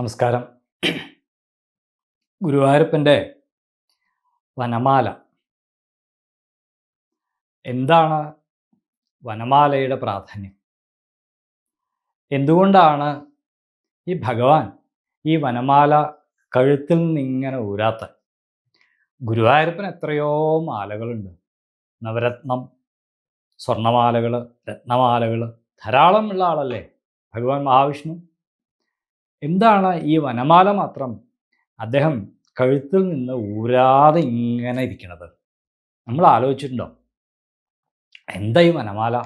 നമസ്കാരം. ഗുരുവായൂരപ്പന്റെ വനമാല. എന്താണ് വനമാലയുടെ പ്രാധാന്യം? എന്തുകൊണ്ടാണ് ഈ ഭഗവാൻ ഈ വനമാല കഴുത്തിൽ നിന്ന് ഇങ്ങനെ ഊരാത്ത ഗുരുവായൂരപ്പന് എത്രയോ മാലകളുണ്ട്. നവരത്നം സ്വർണമാലകൾ രത്നമാലകൾ ധാരാളമുള്ള ആളല്ലേ? ഭഗവാൻ മഹാവിഷ്ണു. എന്താണ് ഈ വനമാല മാത്രം അദ്ദേഹം കഴുത്തിൽ നിന്ന് ഊരാതെ ഇങ്ങനെ ഇരിക്കണത്? നമ്മൾ ആലോചിച്ചിട്ടുണ്ടോ? എന്താ ഈ വനമാല?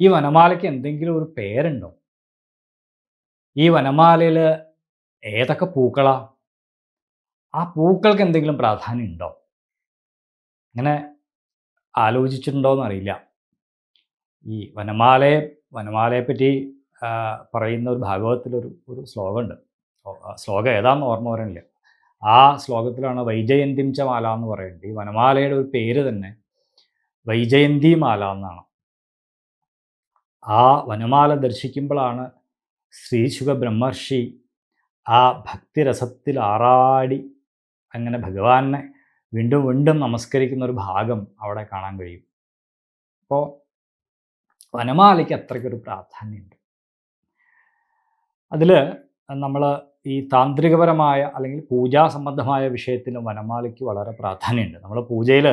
ഈ വനമാലയ്ക്ക് എന്തെങ്കിലും ഒരു പേരുണ്ടോ? ഈ വനമാലയിൽ ഏതൊക്കെ പൂക്കളാ? ആ പൂക്കൾക്ക് എന്തെങ്കിലും പ്രാധാന്യം ഉണ്ടോ? അങ്ങനെ ആലോചിച്ചിട്ടുണ്ടോ എന്നറിയില്ല ഈ വനമാലയെ വനമാലയെപ്പറ്റി പറയുന്ന ഒരു ഭാഗവതത്തിലൊരു ഒരു ശ്ലോകമുണ്ട്. ശ്ലോകം ഏതാണെന്ന് ഓർമ്മ പറയണില്ല ആ ശ്ലോകത്തിലാണ് വൈജയന്തിംച മാല എന്ന് പറയുന്നത്. ഈ വനമാലയുടെ ഒരു പേര് തന്നെ വൈജയന്തി മാല എന്നാണ്. ആ വനമാല ദർശിക്കുമ്പോഴാണ് ശ്രീശുഖ ബ്രഹ്മർഷി ആ ഭക്തിരസത്തിൽ ആറാടി അങ്ങനെ ഭഗവാനെ വീണ്ടും വീണ്ടും നമസ്കരിക്കുന്ന ഒരു ഭാഗം അവിടെ കാണാൻ കഴിയും. അപ്പോൾ വനമാലയ്ക്ക് അത്രയ്ക്കൊരു പ്രാധാന്യമുണ്ട്. അതിൽ നമ്മൾ ഈ താന്ത്രികപരമായ അല്ലെങ്കിൽ പൂജാ സംബന്ധമായ വിഷയത്തിന് വനമാലയ്ക്ക് വളരെ പ്രാധാന്യമുണ്ട്. നമ്മൾ പൂജയിൽ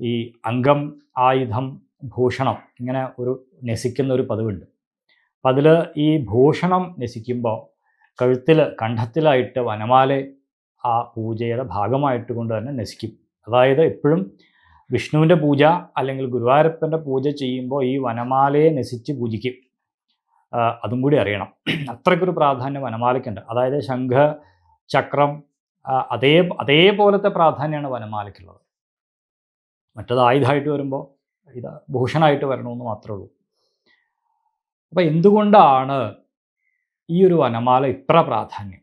ഈ അംഗം ആയുധം ഭൂഷണം ഇങ്ങനെ ഒരു നസിക്കുന്ന ഒരു പതിവുണ്ട്. അപ്പം അതിൽ ഈ ഭൂഷണം നസിക്കുമ്പോൾ കഴുത്തിൽ കണ്ഠത്തിലായിട്ട് വനമാല ആ പൂജയുടെ ഭാഗമായിട്ട് കൊണ്ട് തന്നെ നസിക്കും അതായത് എപ്പോഴും വിഷ്ണുവിന്റെ പൂജ അല്ലെങ്കിൽ ഗുരുവായൂരപ്പന്റെ പൂജ ചെയ്യുമ്പോൾ ഈ വനമാലയെ നസിച്ച് പൂജിക്കും. അതും കൂടി അറിയണം. അത്രയ്ക്കൊരു പ്രാധാന്യം വനമാലയ്ക്കുണ്ട്. അതായത് ശംഖ ചക്രം അതേ അതേപോലത്തെ പ്രാധാന്യമാണ് വനമാലയ്ക്കുള്ളത്. മറ്റത് ആയുധമായിട്ട് വരുമ്പോൾ ഇത് ഭൂഷണമായിട്ട് വരണമെന്ന് മാത്രമേ ഉള്ളൂ. അപ്പം എന്തുകൊണ്ടാണ് ഈ ഒരു വനമാല ഇത്ര പ്രാധാന്യം?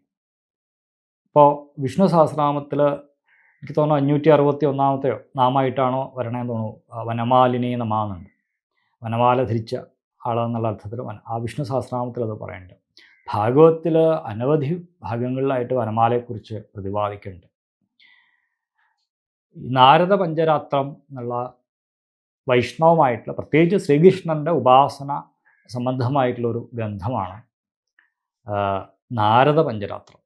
ഇപ്പോൾ വിഷ്ണു സഹസ്രനാമത്തിൽ എനിക്ക് തോന്നുന്നു അഞ്ഞൂറ്റി അറുപത്തി ഒന്നാമത്തെയോ നാമായിട്ടാണോ വരണേന്ന് തോന്നുന്നു വനമാലിനി നമാന്നുണ്ട് വനമാല ധരിച്ച ആളെന്നുള്ള അർത്ഥത്തിൽ ആ വിഷ്ണു സഹസ്രനാമത്തിൽ അത് പറയുന്നുണ്ട്. ഭാഗവത്തിൽ അനവധി ഭാഗങ്ങളിലായിട്ട് വനമാലയെക്കുറിച്ച് പ്രതിപാദിക്കുന്നുണ്ട്. നാരദ പഞ്ചരാത്രം എന്നുള്ള വൈഷ്ണവമായിട്ടുള്ള പ്രത്യേകിച്ച് ശ്രീകൃഷ്ണന്റെ ഉപാസന സംബന്ധമായിട്ടുള്ളൊരു ഗ്രന്ഥമാണ് നാരദ പഞ്ചരാത്രം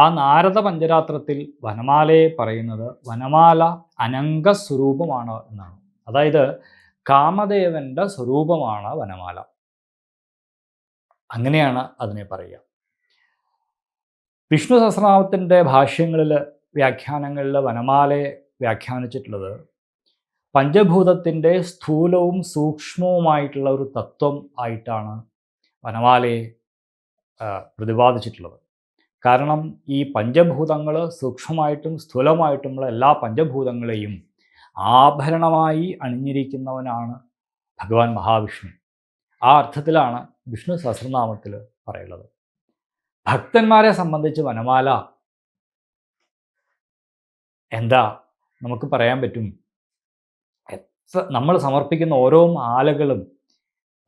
ആ നാരദ പഞ്ചരാത്രത്തിൽ വനമാലയെ പറയുന്നത് വനമാല അനംഗസ്വരൂപമാണ് എന്നാണ്. അതായത് കാമദേവന്റെ സ്വരൂപമാണ് വനമാല. അങ്ങനെയാണ് അതിനെ പറയുക. വിഷ്ണു സഹസ്രനാമത്തിന്റെ ഭാഷ്യങ്ങളിൽ വ്യാഖ്യാനങ്ങളിൽ വനമാലയെ വ്യാഖ്യാനിച്ചിട്ടുള്ളത് പഞ്ചഭൂതത്തിന്റെ സ്ഥൂലവും സൂക്ഷ്മവുമായിട്ടുള്ള ഒരു തത്വം ആയിട്ടാണ് വനമാലയെ പ്രതിപാദിച്ചിട്ടുള്ളത്. കാരണം ഈ പഞ്ചഭൂതങ്ങൾ സൂക്ഷ്മമായിട്ടും സ്ഥൂലമായിട്ടുമുള്ള എല്ലാ പഞ്ചഭൂതങ്ങളെയും ആഭരണമായി അണിഞ്ഞിരിക്കുന്നവനാണ് ഭഗവാൻ മഹാവിഷ്ണു. ആ അർത്ഥത്തിലാണ് വിഷ്ണു സഹസ്രനാമത്തിൽ പറയുള്ളത് ഭക്തന്മാരെ സംബന്ധിച്ച് വനമാല എന്താ നമുക്ക് പറയാൻ പറ്റും? നമ്മൾ സമർപ്പിക്കുന്ന ഓരോ മാലകളും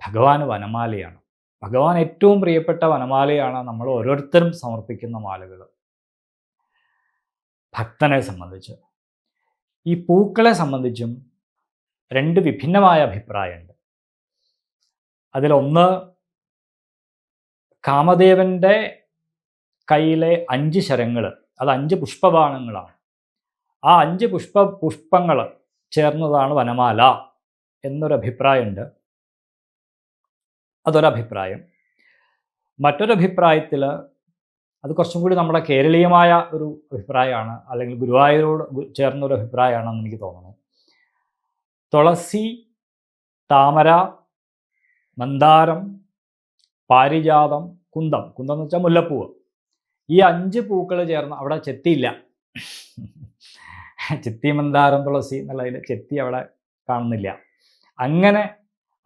ഭഗവാൻ വനമാലയാണ്. ഭഗവാൻ ഏറ്റവും പ്രിയപ്പെട്ട വനമാലയാണ് നമ്മൾ ഓരോരുത്തരും സമർപ്പിക്കുന്ന മാലകൾ. ഭക്തനെ സംബന്ധിച്ച്. ഈ പൂക്കളെ സംബന്ധിച്ചും രണ്ട് വിഭിന്നമായ അഭിപ്രായമുണ്ട്. അതിലൊന്ന് കാമദേവന്റെ കയ്യിലെ അഞ്ച് ശരങ്ങൾ അത് അഞ്ച് പുഷ്പബാണങ്ങളാണ് ആ അഞ്ച് പുഷ്പ പുഷ്പങ്ങൾ ചേർന്നതാണ് വനമാല എന്നൊരഭിപ്രായമുണ്ട് അതൊരഭിപ്രായം. മറ്റൊരഭിപ്രായത്തിൽ അത് കുറച്ചും കൂടി നമ്മുടെ കേരളീയമായ ഒരു അഭിപ്രായമാണ് അല്ലെങ്കിൽ ഗുരുവായൂരോട് ചേർന്ന ഒരു അഭിപ്രായമാണെന്ന് എനിക്ക് തോന്നുന്നു. തുളസി താമര മന്ദാരം പാരിജാതം കുന്തം. കുന്തം എന്ന് വെച്ചാൽ മുല്ലപ്പൂവ്. ഈ അഞ്ച് പൂക്കൾ ചേർന്ന് അവിടെ ചെത്തിയില്ല. ചെത്തി മന്ദാരം തുളസി എന്നുള്ളതിൽ ചെത്തി അവിടെ കാണുന്നില്ല. അങ്ങനെ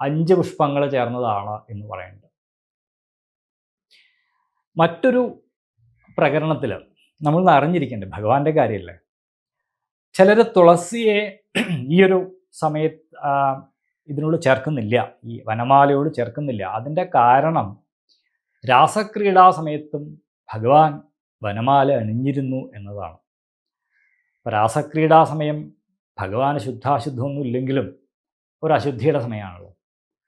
അഞ്ച് പുഷ്പങ്ങൾ ചേർന്നതാണ് എന്ന് പറയുന്നത്. മറ്റൊരു പ്രകരണത്തിൽ നമ്മൾ അറിഞ്ഞിരിക്കേണ്ടത് ഭഗവാന്റെ കാര്യമല്ലേ ചിലർ തുളസിയെ ഈ ഒരു സമയത്ത് ഇതിനോട് ചേർക്കുന്നില്ല ഈ വനമാലയോട് ചേർക്കുന്നില്ല. അതിന്റെ കാരണം രാസക്രീഡാ സമയത്തും ഭഗവാൻ വനമാല അണിഞ്ഞിരുന്നു എന്നതാണ്. രാസക്രീഡാ സമയം ഭഗവാന് ശുദ്ധാശുദ്ധമൊന്നും ഇല്ലെങ്കിലും ഒരു അശുദ്ധിയുടെ സമയമാണല്ലോ.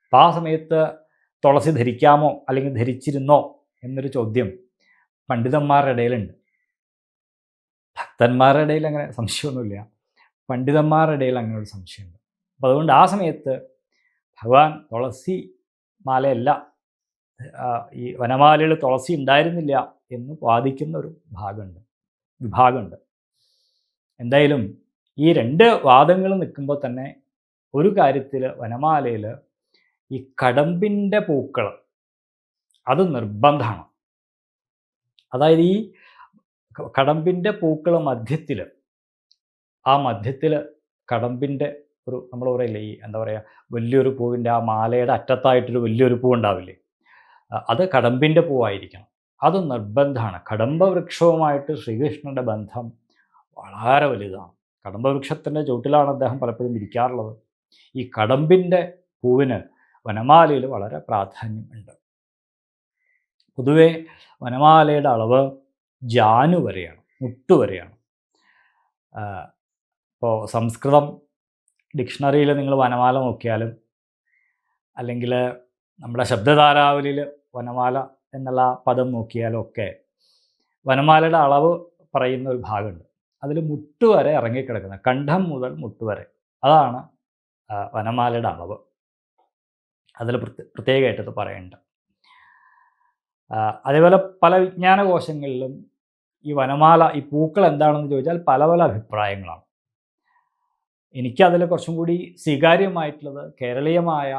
അപ്പോൾ ആ സമയത്ത് തുളസി ധരിക്കാമോ അല്ലെങ്കിൽ ധരിച്ചിരുന്നോ എന്നൊരു ചോദ്യം പണ്ഡിതന്മാരുടെ ഇടയിലുണ്ട്. ഭക്തന്മാരുടെ ഇടയിൽ അങ്ങനെ സംശയമൊന്നുമില്ല. പണ്ഡിതന്മാരുടെ ഇടയിൽ അങ്ങനെ ഒരു സംശയമുണ്ട്. അപ്പോൾ അതുകൊണ്ട് ആ സമയത്ത് ഭഗവാൻ തുളസി മാലയല്ല ഈ വനമാലയിൽ തുളസി ഉണ്ടായിരുന്നില്ല എന്ന് വാദിക്കുന്ന ഒരു ഭാഗമുണ്ട് വിഭാഗമുണ്ട്. എന്തായാലും ഈ രണ്ട് വാദങ്ങൾ നിൽക്കുമ്പോൾ തന്നെ ഒരു കാര്യത്തിൽ വനമാലയിൽ ഈ കടമ്പിന്റെ പൂക്കൾ അത് നിർബന്ധമാണ്. അതായത് ഈ കടമ്പിന്റെ പൂക്കൾ മധ്യത്തിൽ ആ മധ്യത്തിൽ കടമ്പിന്റെ ഒരു നമ്മൾ പറയില്ലേ ഈ എന്താ പറയുക വലിയൊരു പൂവിന്റെ ആ മാലയുടെ അറ്റത്തായിട്ടൊരു വലിയൊരു പൂ ഉണ്ടാവില്ലേ അത് കടമ്പിന്റെ പൂവായിരിക്കണം. അത് നിർബന്ധമാണ്. കടമ്പ വൃക്ഷവുമായിട്ട് ശ്രീകൃഷ്ണന്റെ ബന്ധം വളരെ വലുതാണ്. കടമ്പ വൃക്ഷത്തിന്റെ ചുവട്ടിലാണ് അദ്ദേഹം പലപ്പോഴും ഇരിക്കാറുള്ളത്. ഈ കടമ്പിന്റെ പൂവിന് വനമാലയിൽ വളരെ പ്രാധാന്യം ഉണ്ട്. പൊതുവേ വനമാലയുടെ അളവ് ജാനു വരെയാണ് മുട്ടു വരെയാണ്. ഇപ്പോൾ സംസ്കൃതം ഡിക്ഷണറിയിൽ നിങ്ങൾ വനമാല നോക്കിയാലും അല്ലെങ്കിൽ നമ്മുടെ ശബ്ദധാരാവലിയിൽ വനമാല എന്നുള്ള പദം നോക്കിയാലും ഒക്കെ വനമാലയുടെ അളവ് പറയുന്ന ഒരു ഭാഗമുണ്ട്. അതിൽ മുട്ടു വരെ ഇറങ്ങിക്കിടക്കുന്നത് കണ്ഠം മുതൽ മുട്ടു വരെ. അതാണ് വനമാലയുടെ അളവ്. അതിൽ പ്രത്യേക പ്രത്യേകമായിട്ട് ഇത് പറയുന്നുണ്ട് ആ, അതേപോലെ പല വിജ്ഞാനകോശങ്ങളിലും ഈ വനമാല ഈ പൂക്കൾ എന്താണെന്ന് ചോദിച്ചാൽ പല പല അഭിപ്രായങ്ങളാണ്. എനിക്കതിൽ കുറച്ചും കൂടി സ്വീകാര്യമായിട്ടുള്ളത് കേരളീയമായ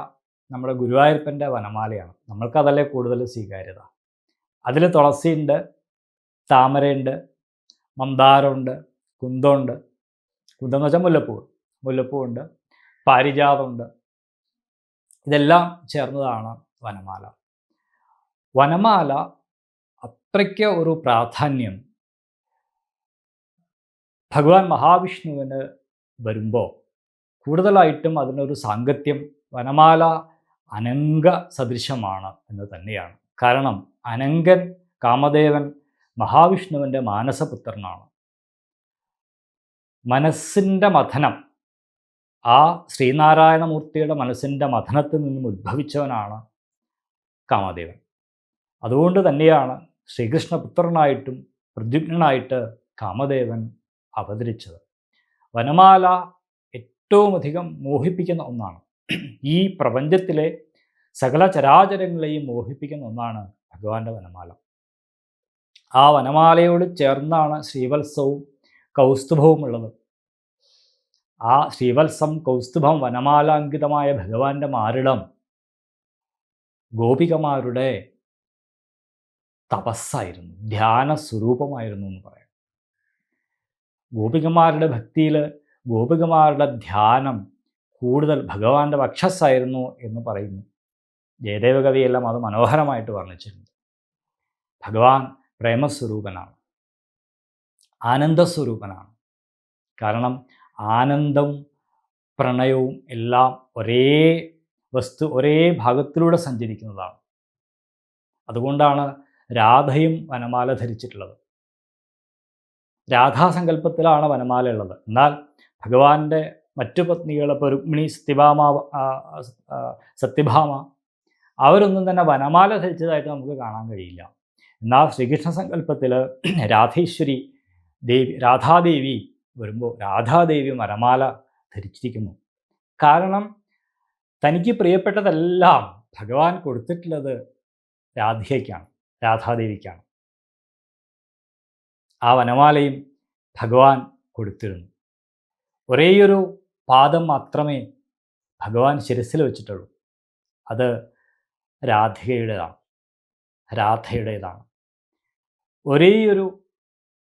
നമ്മുടെ ഗുരുവായൂരപ്പന്റെ വനമാലയാണ്. നമ്മൾക്കതല്ലേ കൂടുതൽ സ്വീകാര്യത. അതിൽ തുളസിയുണ്ട് താമരയുണ്ട് മന്ദാരമുണ്ട് കുന്തമുണ്ട്. കുന്തം എന്ന് വെച്ചാൽ മുല്ലപ്പൂ മുല്ലപ്പൂവുണ്ട് പാരിജാതമുണ്ട്. ഇതെല്ലാം ചേർന്നതാണ് വനമാല. വനമാല അത്രയ്ക്ക് ഒരു പ്രാധാന്യം ഭഗവാൻ മഹാവിഷ്ണുവിന് വരുമ്പോൾ കൂടുതലായിട്ടും അതിനൊരു സാങ്കത്യം വനമാല അനങ്ക സദൃശമാണ് എന്ന് തന്നെയാണ്. കാരണം അനങ്കൻ കാമദേവൻ മഹാവിഷ്ണുവിന്റെ മാനസപുത്രനാണ്. മനസ്സിന്റെ മഥനം ആ ശ്രീനാരായണമൂർത്തിയുടെ മനസ്സിന്റെ മഥനത്തിൽ നിന്നും ഉദ്ഭവിച്ചവനാണ് കാമദേവൻ. അതുകൊണ്ട് തന്നെയാണ് ശ്രീകൃഷ്ണപുത്രനായിട്ടും പ്രദ്യുഗ്നായിട്ട് കാമദേവൻ അവതരിച്ചത്. വനമാല ഏറ്റവും അധികം മോഹിപ്പിക്കുന്ന ഒന്നാണ്. ഈ പ്രപഞ്ചത്തിലെ സകല ചരാചരങ്ങളെയും മോഹിപ്പിക്കുന്ന ഒന്നാണ് ഭഗവാന്റെ വനമാല. ആ വനമാലയോട് ചേർന്നാണ് ശ്രീവത്സവും കൗസ്തുഭവും ഉള്ളത്. ആ ശ്രീവത്സം കൗസ്തുഭം വനമാലാങ്കിതമായ ഭഗവാന്റെ മാരിടം ഗോപികമാരുടെ തപസ്സായിരുന്നു. ധ്യാന സ്വരൂപമായിരുന്നു എന്ന് പറയാം. ഗോപികമാരുടെ ഭക്തിയിൽ ഗോപികമാരുടെ ധ്യാനം കൂടുതൽ ഭഗവാന്റെ വക്ഷസ്സായിരുന്നു എന്ന് പറയുന്നു. ജയദേവ കവിയെല്ലാം അത് മനോഹരമായിട്ട് വർണിച്ചിട്ടുണ്ട്. ഭഗവാൻ പ്രേമസ്വരൂപനാണ്. ആനന്ദസ്വരൂപനാണ്. കാരണം ആനന്ദം പ്രണയവും എല്ലാം ഒരേ വസ്തു ഒരേ ഭാഗത്തിലൂടെ സഞ്ചരിക്കുന്നതാണ്. അതുകൊണ്ടാണ് രാധയും വനമാല ധരിച്ചിട്ടുള്ളത്. രാധാസങ്കല്പത്തിലാണ് വനമാല ഉള്ളത്. എന്നാൽ ഭഗവാന്റെ മറ്റു പത്നികൾ ഇപ്പോൾ രുക്മിണി സത്യഭാമ സത്യഭാമ അവരൊന്നും തന്നെ വനമാല ധരിച്ചതായിട്ട് നമുക്ക് കാണാൻ കഴിയില്ല. എന്നാൽ ശ്രീകൃഷ്ണ സങ്കല്പത്തിൽ രാധേശ്വരി ദേവി രാധാദേവി വരുമ്പോൾ രാധാദേവി വനമാല ധരിച്ചിരിക്കുന്നു. കാരണം തനിക്ക് പ്രിയപ്പെട്ടതെല്ലാം ഭഗവാൻ കൊടുത്തിട്ടുള്ളത് രാധികയ്ക്കാണ്. രാധാദേവിക്കാണ്. ആ വനമാലയും ഭഗവാൻ കൊടുത്തിരുന്നു. ഒരേയൊരു പാദം മാത്രമേ ഭഗവാൻ ശിരസിൽ വെച്ചിട്ടുള്ളൂ. അത് രാധികയുടേതാണ് രാധയുടേതാണ്. ഒരേയൊരു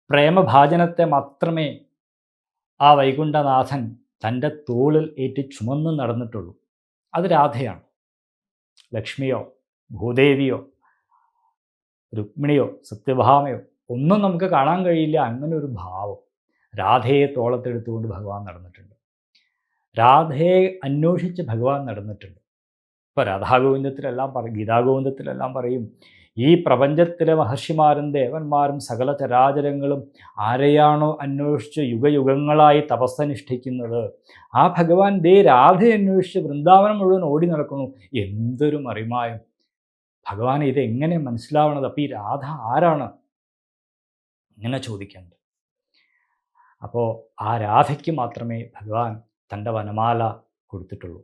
പ്രേമഭാജനത്തെ മാത്രമേ ആ വൈകുണ്ഠനാഥൻ തന്റെ തോളിൽ ഏറ്റി ചുമന്ന് നടന്നിട്ടുള്ളൂ. അത് രാധയാണ്. ലക്ഷ്മിയോ ഭൂദേവിയോ രുക്മിണിയോ സത്യഭാമയോ ഒന്നും നമുക്ക് കാണാൻ കഴിയില്ല അങ്ങനെ ഒരു ഭാവം രാധയെ തോളത്തെടുത്തുകൊണ്ട് ഭഗവാൻ നടന്നിട്ടുണ്ട്. രാധയെ അന്വേഷിച്ച് ഭഗവാൻ നടന്നിട്ടുണ്ട്. ഇപ്പോൾ രാധാഗോവിന്ദത്തിലെല്ലാം പറയും ഗീതാഗോവിന്ദത്തിലെല്ലാം പറയും ഈ പ്രപഞ്ചത്തിലെ മഹർഷിമാരും ദേവന്മാരും സകല ചരാചരങ്ങളും ആരെയാണോ അന്വേഷിച്ച് യുഗയുഗങ്ങളായി തപസ്സനുഷ്ഠിക്കുന്നത് ആ ഭഗവാൻ ദേ രാധയെ അന്വേഷിച്ച് വൃന്ദാവനം മുഴുവൻ ഓടി നടക്കുന്നു. എന്തൊരു മറിമായം. ഭഗവാൻ ഇത് എങ്ങനെ മനസ്സിലാവണത്? അപ്പോൾ ഈ രാധ ആരാണ്? ഇങ്ങനെ ചോദിക്കുന്നത് അപ്പോൾ ആ രാധയ്ക്ക് മാത്രമേ ഭഗവാൻ തന്റെ വനമാല കൊടുത്തിട്ടുള്ളൂ.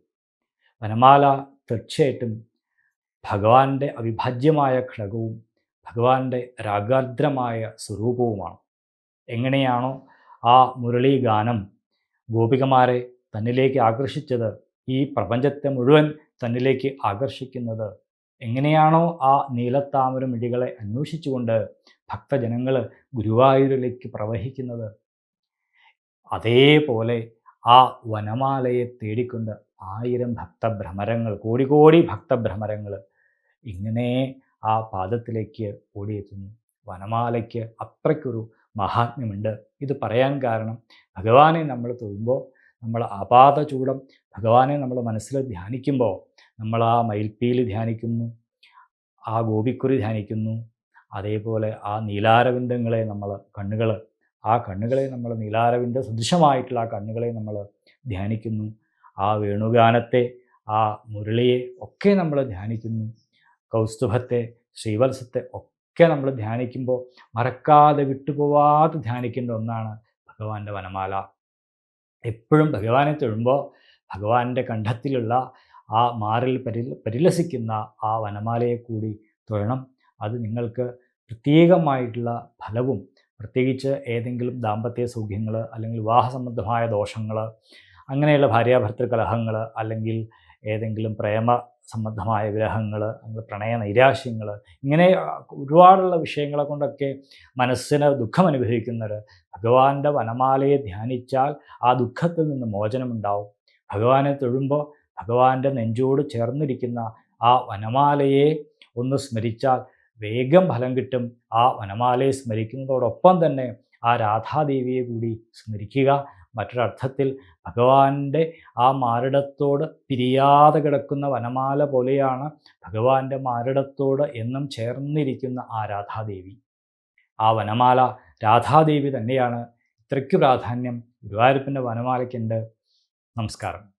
വനമാല തീർച്ചയായിട്ടും ഭഗവാന്റെ അവിഭാജ്യമായ ഘടകവും ഭഗവാന്റെ രാഗാർദ്രമായ സ്വരൂപവുമാണ്. എങ്ങനെയാണോ ആ മുരളീ ഗാനം ഗോപികമാരെ തന്നിലേക്ക് ആകർഷിച്ചത് ഈ പ്രപഞ്ചത്തെ മുഴുവൻ തന്നിലേക്ക് ആകർഷിക്കുന്നത് എങ്ങനെയാണോ ആ നീലത്താമര മിഴികളെ അന്വേഷിച്ചുകൊണ്ട് ഭക്തജനങ്ങൾ ഗുരുവായൂരിലേക്ക് പ്രവഹിക്കുന്നത്. അതേപോലെ ആ വനമാലയെ തേടിക്കൊണ്ട് ആയിരം ഭക്തഭ്രമരങ്ങൾ കോടി കോടി ഭക്തഭ്രമരങ്ങൾ ഇങ്ങനെ ആ പാദത്തിലേക്ക് ഓടിയെത്തുന്നു. വനമാലയ്ക്ക് അത്രയ്ക്കൊരു മഹാത്മ്യമുണ്ട്. ഇത് പറയാൻ കാരണം ഭഗവാനെ നമ്മൾ തൊഴുമ്പോൾ നമ്മൾ ആപാത ചൂടം ഭഗവാനെ നമ്മൾ മനസ്സിൽ ധ്യാനിക്കുമ്പോൾ നമ്മൾ ആ മയിൽപ്പീലി ധ്യാനിക്കുന്നു ആ ഗോപിക്കുറി ധ്യാനിക്കുന്നു അതേപോലെ ആ നീലാരവിന്ദങ്ങളെ നമ്മൾ കണ്ണുകൾ ആ കണ്ണുകളെ നമ്മൾ നീലാരവിന്ദ സദൃശമായിട്ടുള്ള ആ കണ്ണുകളെ നമ്മൾ ധ്യാനിക്കുന്നു. ആ വേണുഗാനത്തെ ആ മുരളിയെ ഒക്കെ നമ്മൾ ധ്യാനിക്കുന്നു. കൗസ്തുഭത്തെ ശ്രീവത്സത്തെ ഒക്കെ നമ്മൾ ധ്യാനിക്കുമ്പോൾ മറക്കാതെ വിട്ടുപോവാതെ ധ്യാനിക്കേണ്ട ഒന്നാണ് ഭഗവാന്റെ വനമാല. എപ്പോഴും ഭഗവാനെ തൊഴുമ്പോൾ ഭഗവാന്റെ കണ്ഠത്തിലുള്ള ആ മാറിൽ പരി പരിലസിക്കുന്ന ആ വനമാലയെ കൂടി തൊഴണം. അത് നിങ്ങൾക്ക് പ്രത്യേകമായിട്ടുള്ള ഫലവും പ്രത്യേകിച്ച് ഏതെങ്കിലും ദാമ്പത്യ സൗഖ്യങ്ങൾ അല്ലെങ്കിൽ വിവാഹ സംബന്ധമായ ദോഷങ്ങൾ അങ്ങനെയുള്ള ഭാര്യാഭർത്തൃ കലഹങ്ങൾ അല്ലെങ്കിൽ ഏതെങ്കിലും പ്രേമ സംബന്ധമായ വിരഹങ്ങൾ അല്ലെങ്കിൽ പ്രണയ നൈരാശ്യങ്ങൾ ഇങ്ങനെ ഒരുപാടുള്ള വിഷയങ്ങളെ കൊണ്ടൊക്കെ മനസ്സിന് ദുഃഖം അനുഭവിക്കുന്നവർ ഭഗവാന്റെ വനമാലയെ ധ്യാനിച്ചാൽ ആ ദുഃഖത്തിൽ നിന്ന് മോചനമുണ്ടാവും. ഭഗവാനെ തൊഴുമ്പോൾ ഭഗവാന്റെ നെഞ്ചോട് ചേർന്നിരിക്കുന്ന ആ വനമാലയെ ഒന്ന് സ്മരിച്ചാൽ വേഗം ഫലം കിട്ടും. ആ വനമാലയെ സ്മരിക്കുന്നതോടൊപ്പം തന്നെ ആ രാധാദേവിയെ കൂടി സ്മരിക്കുക. മറ്റൊരർത്ഥത്തിൽ ഭഗവാന്റെ ആ മാരടത്തോട് പിരിയാതെ കിടക്കുന്ന വനമാല പോലെയാണ് ഭഗവാന്റെ മാരടത്തോട് എന്നും ചേർന്നിരിക്കുന്ന ആ രാധാദേവി. ആ വനമാല രാധാദേവി തന്നെയാണ്. ഇത്രയ്ക്ക് പ്രാധാന്യം ഗുരുവായൂരപ്പന്റെ വനമാലയ്ക്കുണ്ട്. നമസ്കാരം.